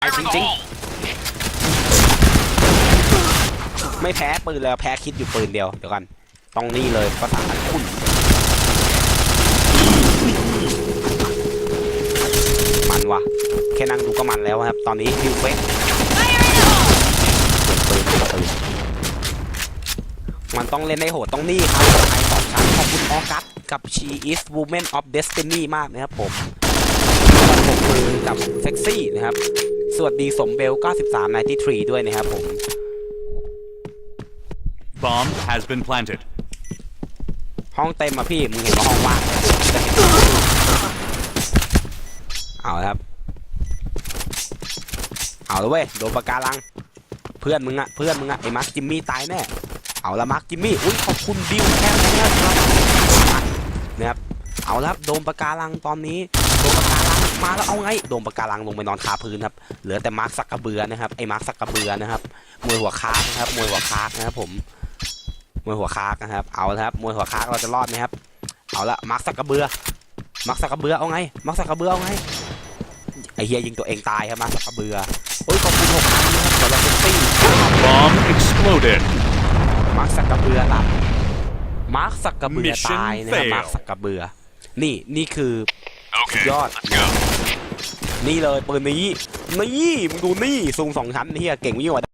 ไอ้จริงๆ ไม่แพ้ปืนแล้วแพ้คิดอยู่ปืนเดียวเดี๋ยวกัน ต้องนี่เลยภาษาคุณมันวะแค่นั่งดูก็มันแล้วครับ ตอนนี้ฮิวเฟกปืนปืนปืนมันต้องเล่นได้โหดต้องนี่ครับไอสองชั้นขอบคุณออกัสกับ She is Woman of Destiny มากนะครับผมผมมือกับเซ็กซี่นะครับ สวัสดีสมเบล 93 93ด้วยนะครับผม Bomb has been planted. ห้องเต็มอะพี่ มึงเห็นว่าห้องว่างจะเห็นเอาละครับ เอาละเว้ย โดนปากการัง เพื่อนมึงอะเพื่อนมึงอะไอ้มาร์คจิมมี่ตายแน่ เอาละมาร์คจิมมี่ อุ้ยขอบคุณดิวแค่นะครับนะครับ เอาละครับโดนปากการังตอนนี้ โดนปากการัง มาแล้วเอาไงโดนปากการังลงไปนอนคาพื้นครับเหลือแต่มาร์คสักกระเบือนะครับไอ้มาร์คสักกระเบือนะครับมวยหัวคากนะครับมวยหัวคากนะครับผมมวยหัวคากนะครับเอาละครับมวยหัวคากเราจะรอดไหมครับเอาละมาร์คสักกระเบือมาร์คสักกระเบือเอาไงมาร์คสักกระเบือเอาไงไอเฮียยิงตัวเองตายครับมาร์คสักกระเบือโอ้ยขอบคุณหกพันนะครับสำหรับเซนตี้ Bomb exploded. มาร์คสักกระเบือหลับมาร์คสักกระเบือ Mission ตายนะครับ fail มาร์คสักกระเบือนี่นี่คือ Okay, ยอด let's go. นี่เลยปืนนี้นี่มึงดูนี่ซูงสองชั้นเฮียเก่งวิ่งกว่า